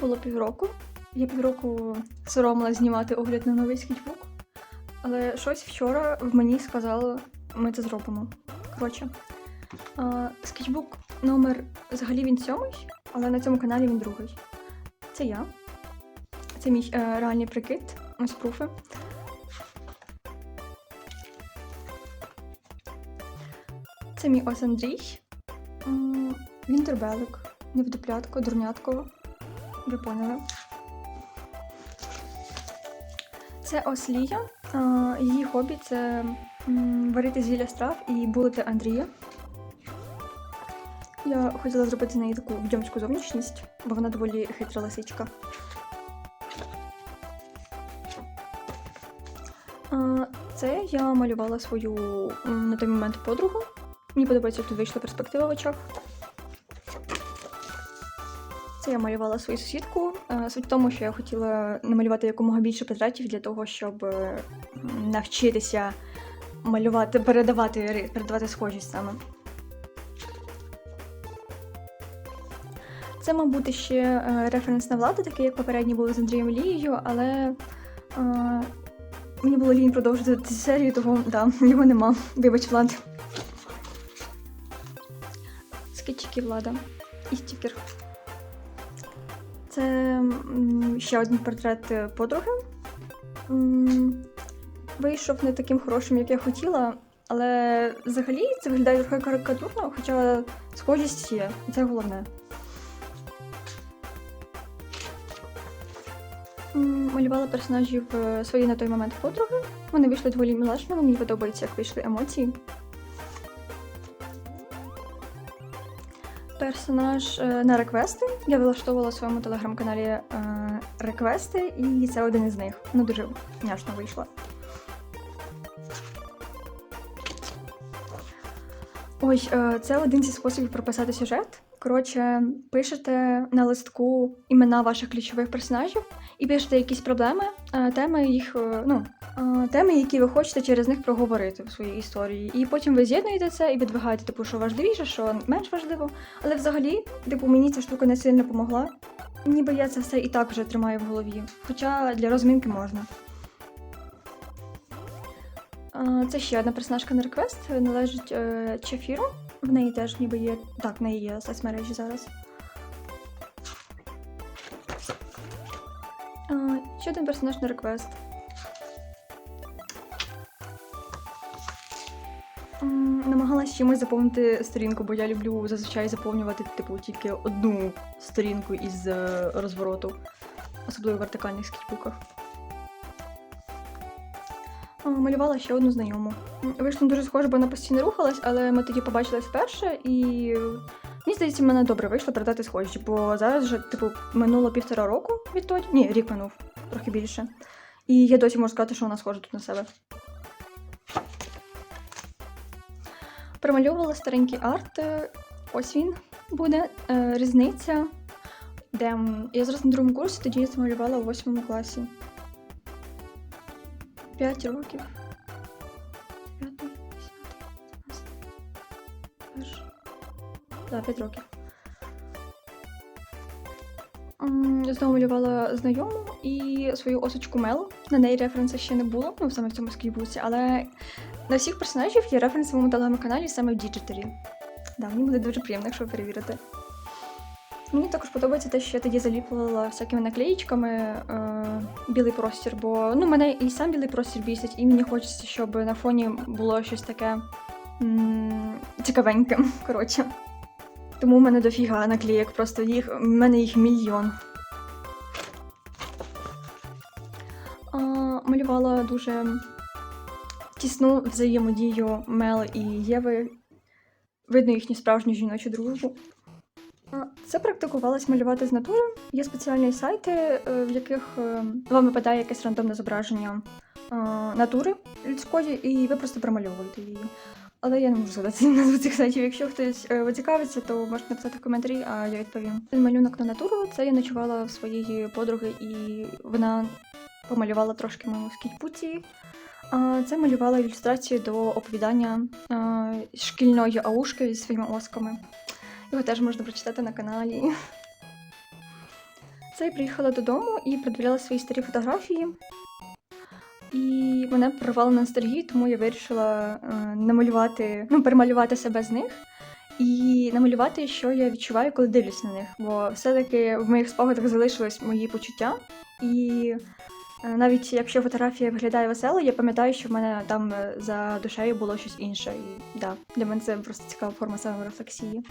було півроку. Я півроку соромила знімати огляд на новий скетчбук. Але щось вчора в мені сказало, ми це зробимо. Коротше, скетчбук номер взагалі він сьомий, але на цьому каналі він другий. Це я. Це мій е, реальний прикид. Ось пруфи. Це мій ось Андрій. Він турбелик, невдоплятко, дурнятко. Ви поняли. Це ось Лія. А, Її хобі це варити зілля страв і булити Андрія. Я хотіла зробити з неї таку відьомську зовнішність, бо вона доволі хитра лисичка. Це я малювала свою на той момент подругу. Мені подобається, як тут вийшла перспектива в очах. Це я малювала свою сусідку. Е, Суть в тому, що я хотіла намалювати якомога більше портретів для того, щоб е, навчитися малювати, передавати, передавати схожість саме. Це, мабуть, ще е, референс на владу, такий, як попередні були з Андрієм Лією, але е, мені було лінь продовжити цю серію, тому да, його нема. Вибач, Влад. Скетчики влада і стікер. Це ще один портрет е, подруги. Вийшов не таким хорошим, як я хотіла, але взагалі це виглядає трохи карикатурно, хоча схожість є, це головне. Малювала персонажів е, свої на той момент подруги. Вони вийшли доволі мілашними, мені подобається, як вийшли емоції. Персонаж е, на реквести. Я вилаштовувала у своєму телеграм-каналі е, реквести, і це один із них. Ну, дуже няшно вийшло. Ой, е, це один зі способів прописати сюжет. Коротше, пишете на листку імена ваших ключових персонажів і пишете якісь проблеми, теми їх, ну, теми, які ви хочете через них проговорити в своїй історії. І потім ви з'єднуєте це і відвигаєте, типу, що важливіше, що менш важливо. Але взагалі, типу, мені ця штука не сильно допомогла. Ніби я це все і так вже тримаю в голові. Хоча для розминки можна. Е, Це ще одна персонажка на реквест, належить е, Чефіру. В неї теж ніби є. Так, в неї є соцмережі зараз. Е, Ще один персонаж на реквест. Намагалась чимось заповнити сторінку, бо я люблю зазвичай заповнювати, типу, тільки одну сторінку із е, розвороту, особливо в вертикальних скетчбуках. Малювала ще одну знайому. Вийшло дуже схоже, бо вона постійно рухалась, але ми тоді побачились вперше, і мені здається, в мене добре вийшло передати схожість, бо зараз вже, типу, минуло півтора року відтоді. Ні, рік минув, трохи більше. І я досі можу сказати, що вона схожа тут на себе. Промальовувала старенький арт. Ось він буде. Е, Різниця. Де я зараз на другому курсі, тоді я це малювала у восьмому класі. П'ять років. П'ятий, десятий. Так, п'ять років. Знову малювала знайому і свою осочку Мел. На неї референсу ще не було, ну саме в цьому скрібуці, але на всіх персонажів є референс в моєму телеграм-каналі саме в діджиталі. Да, мені буде дуже приємно, якщо ви перевірите. Мені також подобається те, що я тоді заліплювала всякими наклеїчками е, білий простір, бо ну, мене і сам білий простір бісить, і мені хочеться, щоб на фоні було щось таке м- цікавеньке. Коротше. Тому в мене дофіга наклеїк, просто їх, в мене їх мільйон. А, малювала дуже тісну взаємодію Мел і Єви. Видно їхню справжню жіночу дружбу. Це практикувалось малювати з натури. Є спеціальні сайти, е, в яких е, вам випадає якесь рандомне зображення е, натури людської, і ви просто промальовуєте її. Але я не можу згадати назву цих сайтів. Якщо хтось зацікавиться, то можете написати в коментарі, а я відповім. Малюнок на натуру це я ночувала в своєї подруги, і вона помалювала трошки мою скітьпуці. Це малювала ілюстрації до оповідання шкільної аушки зі своїми осками. Його теж можна прочитати на каналі. Це я приїхала додому і придивляла свої старі фотографії. І мене прорвало на ностальгію, тому я вирішила е, намалювати, ну, перемалювати себе з них і намалювати, що я відчуваю, коли дивлюсь на них. Бо все-таки в моїх спогадах залишились мої почуття. І навіть якщо фотографія виглядає весело, я пам'ятаю, що в мене там е, за душею було щось інше. І да, для мене це просто цікава форма саморефлексії.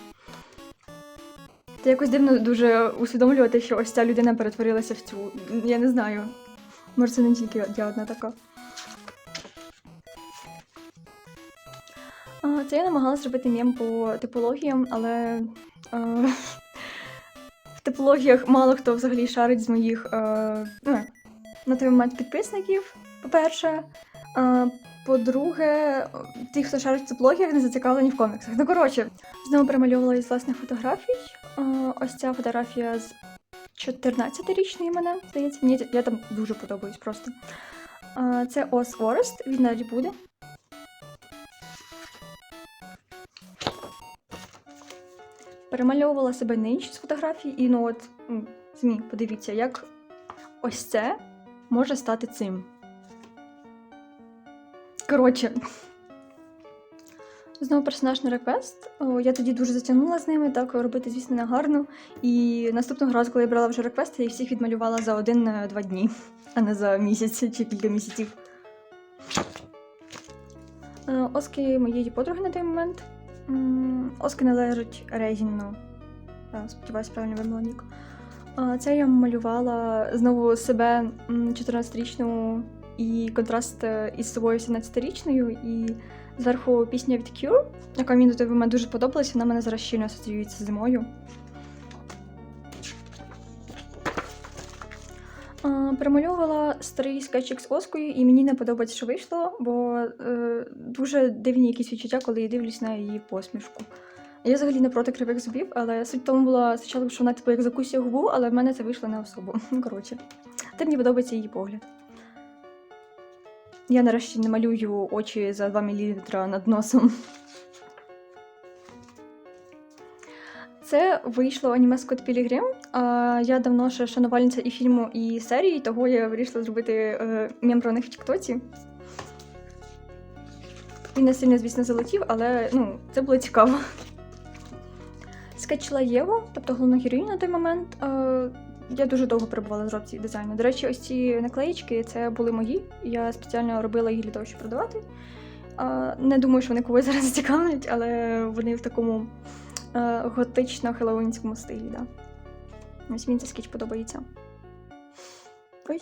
Це якось дивно дуже усвідомлювати, що ось ця людина перетворилася в цю. Я не знаю. Може, це не тільки я одна така. Це я намагалася зробити мєм по типологіям, але е, в типологіях мало хто взагалі шарить з моїх е, ну, на той момент підписників, по-перше. По-друге, ті, хто шарить в типологіях, не зацікавлені в коміксах. Ну, коротше, знову перемальовувала із власних фотографій. Ось ця фотографія з 14-річної мене, здається. Мені я там дуже подобаюсь просто. Це Ос Форест, він далі буде. Перемальовувала себе на інші з фотографій, і ну от м, змі, подивіться, як ось це може стати цим. Коротше. Знову персонаж на реквест. Я тоді дуже затягнула з ними, так робити, звісно, не гарно. І наступного разу, коли я брала вже реквести, я їх всіх відмалювала за один-два дні, а не за місяць чи кілька місяців. Е, Оски моєї подруги на той момент. Оски належать Регіну. Я сподіваюся, правильно вимила нік. Це я малювала знову себе 14-річну і контраст е, із собою 17-річною. І зверху пісня від Cure, яка мені той момент дуже подобалася, вона мене зараз щільно асоціюється зимою. Перемальовувала старий скетчик з Оскою, і мені не подобається, що вийшло, бо е, дуже дивні якісь відчуття, коли я дивлюсь на її посмішку. Я взагалі не проти кривих зубів, але суть в тому була спочатку, що вона типу як закусює губу, але в мене це вийшло не особо. Ну, коротше, та мені подобається її погляд. Я нарешті не малюю очі за 2 мл над носом. Це вийшло аніме Скотт Пілігрим. Я давно ще шанувальниця і фільму, і серії, того я вирішила зробити е, мем про них в Тіктоці. Він не сильно, звісно, залетів, але ну, це було цікаво. Скетчила Єву, тобто головну героїню на той момент. Е, я дуже довго перебувала в розробці дизайну. До речі, ось ці наклеїчки це були мої. Я спеціально робила їх для того, щоб продавати. Е, не думаю, що вони когось зараз зацікавлять, але вони в такому е, готично-хеллоуінському стилі. Да. Ось мені цей скетч подобається. Ой.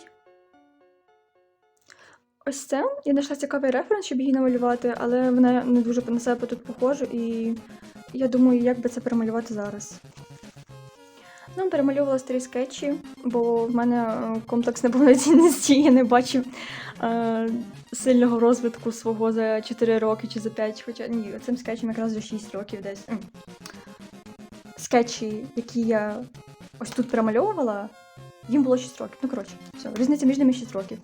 Ось це. Я знайшла цікавий референс, щоб її намалювати, але вона не дуже на себе тут похожа, і я думаю, як би це перемалювати зараз. Ну, перемальовувала старі скетчі, бо в мене е, комплекс неповноцінності, я не бачу е, сильного розвитку свого за 4 роки чи за 5, хоча ні, цим скетчем якраз за 6 років десь. Скетчі, які я ось тут перемальовувала, їм було 6 років. Ну, коротше, все, різниця між ними 6 років.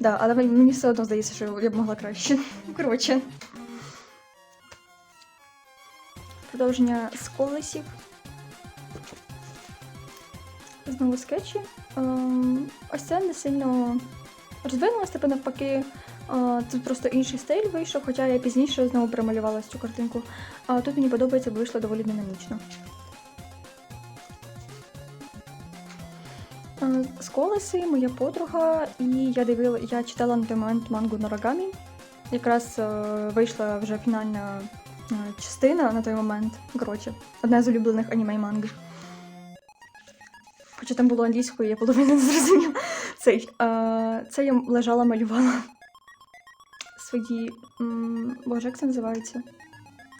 Да, але мені все одно здається, що я б могла краще. Коротше. Продовження з колесів. Знову скетчі. Ем, ось це не сильно розвинулося, типу навпаки. е, Тут просто інший стиль вийшов, хоча я пізніше знову перемалювала цю картинку. А тут мені подобається, бо вийшло доволі динамічно. Е, З колеси моя подруга, і я дивила, я читала на той момент мангу Норагамі. Якраз е, вийшла вже фінальна е, частина на той момент. Коротше, одна з улюблених аніме манги. Хоча там було англійською, я половину не зрозуміла. Цей, е, це я лежала, малювала свої. м, Боже, як це називається?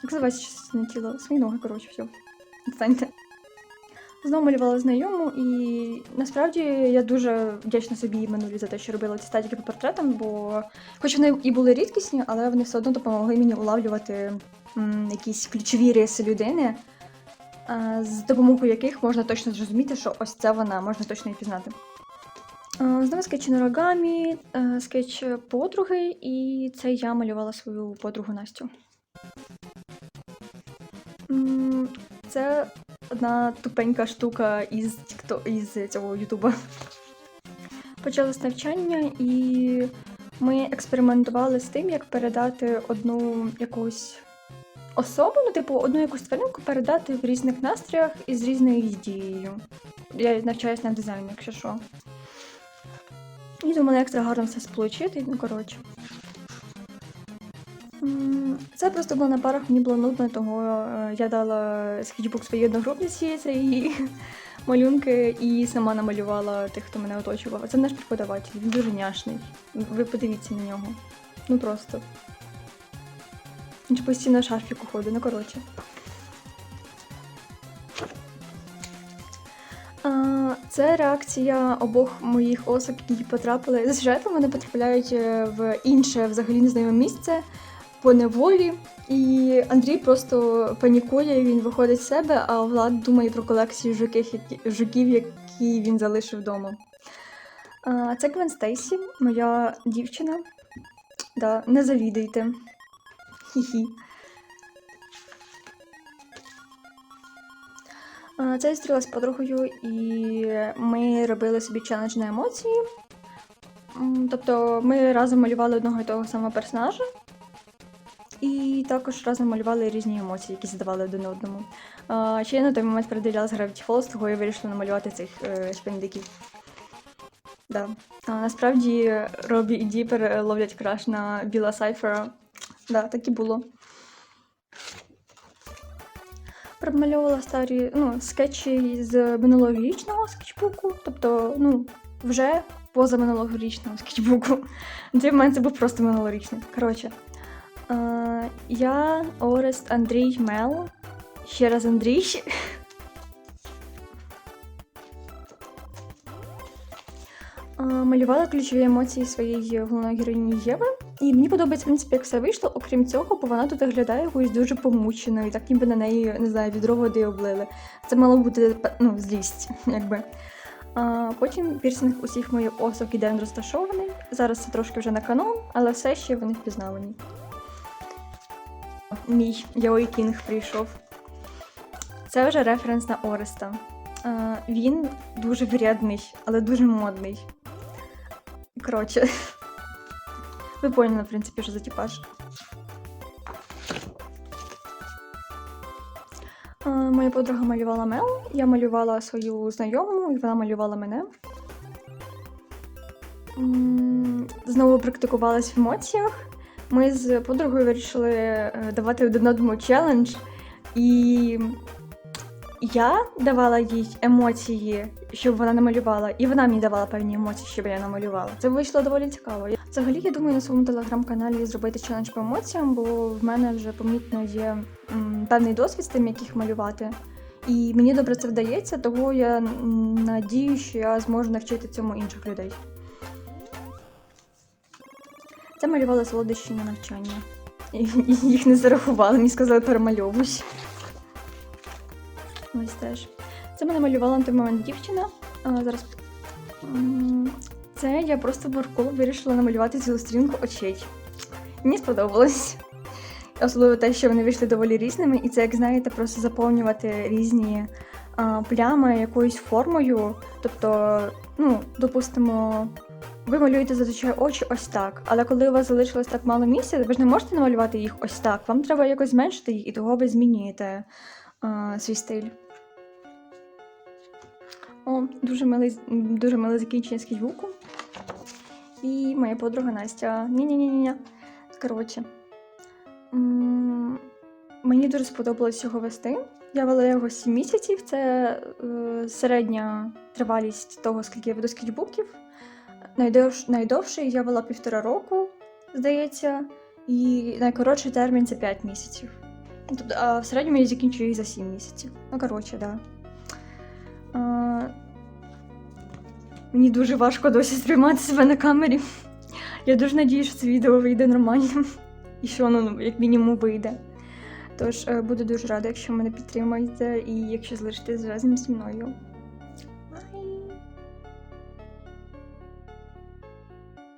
Як називається частина тіла? Свої ноги, коротше, все. Відстаньте. Знову малювала знайому, і насправді я дуже вдячна собі минулі за те, що робила ці статики по портретам, бо хоч вони і були рідкісні, але вони все одно допомогли мені улавлювати якісь ключові риси людини, з допомогою яких можна точно зрозуміти, що ось це вона, можна точно її пізнати. Знову скетч Норагамі, е, скетч подруги, і це я малювала свою подругу Настю. Це одна тупенька штука із тікто із цього Ютуба. Почалось навчання, і ми експериментували з тим, як передати одну якусь особу, ну, типу, одну якусь тваринку передати в різних настроях і з різною дією. Я навчаюсь на дизайні, якщо що. І думала, як це гарно все сполучити, ну коротше. Це просто було на парах, мені було нудно, того е, я дала скетчбук своїй одногрупниці цієї малюнки і сама намалювала тих, хто мене оточував. Це наш преподаватель, він дуже няшний. Ви подивіться на нього. Ну просто. Він ж постійно шарфіку ходить, ну коротше. Це реакція обох моїх осок, які потрапили за сюжетом. Вони потрапляють е, в інше, взагалі незнайоме місце по неволі. І Андрій просто панікує, він виходить з себе, а Влад думає про колекцію жуків, які, жуків, які він залишив вдома. Це Гвен Стейсі, моя дівчина. Да, не завідуйте. Хі-хі. Це я зустрілася з подругою, і ми робили собі челендж на емоції. Тобто ми разом малювали одного і того самого персонажа, і також разом малювали різні емоції, які задавали один одному. А, Ще я на той момент передивлялась Gravity Falls, того я вирішила намалювати цих е, шпендиків. Да. Насправді Робі і Діпер ловлять краш на Біла Сайфера. Да, так і було. Промальовувала старі ну, скетчі з минулорічного скетчбуку, тобто, ну, вже поза минулорічного скетчбуку. Для мене це був просто минулорічний. Коротше, е, я, Орест, Андрій, Мел. Ще раз Андрій. Малювала ключові емоції своєї головної героїні Єви. І мені подобається, в принципі, як все вийшло. Окрім цього, бо вона тут виглядає якоюсь дуже помученою, так ніби на неї, не знаю, відро води облили. Це мало бути ну, злість, якби. А, потім пірсинг усіх моїх осок і ден розташований. Зараз це трошки вже на канон, але все ще вони впізнавані. Мій Яой Кінг прийшов. Це вже референс на Ореста. А, він дуже врядний, але дуже модний. Коротше. Ви поняли, в принципі, що за типаж. Моя подруга малювала Мел, я малювала свою знайому, і вона малювала мене. Знову практикувалась в емоціях. Ми з подругою вирішили е, давати один одному челендж, і я давала їй емоції, щоб вона намалювала, і вона мені давала певні емоції, щоб я намалювала. Це вийшло доволі цікаво. Взагалі, я думаю на своєму телеграм-каналі зробити челендж по емоціям, бо в мене вже помітно є м, певний досвід з тим, як їх малювати. І мені добре це вдається, того я надію, що я зможу навчити цьому інших людей. Це малювали солодощі на навчання. І і їх не зарахували, мені сказали перемальовуй. Ось теж. Це мене малювала на той момент дівчина. А, зараз. Це я просто варком вирішила намалювати цілу стрінку очей. Мені сподобалось. Особливо те, що вони вийшли доволі різними, і це, як знаєте, просто заповнювати різні а, плями якоюсь формою. Тобто, ну, допустимо, ви малюєте зазвичай очі ось так, але коли у вас залишилось так мало місця, ви ж не можете намалювати їх ось так. Вам треба якось зменшити їх, і того ви змінюєте а, свій стиль. О, дуже миле, дуже миле закінчення скетчбуку. І моя подруга Настя. Ні-ні-ні-ні. Коротше. Мені дуже сподобалось його вести. Я вела його 7 місяців. Це е, середня тривалість того, скільки я веду скетчбуків. Найдовш, найдовший я вела півтора року, здається, і найкоротший термін це 5 місяців. Тобто, а в середньому я закінчую їх за 7 місяців. Ну, коротше, так. Да. Мені дуже важко досі сприймати себе на камері. Я дуже надію, що це відео вийде нормально. І що воно ну, як мінімум вийде. Тож е, буду дуже рада, якщо мене підтримаєте і якщо залишитесь зв'язаним зі мною.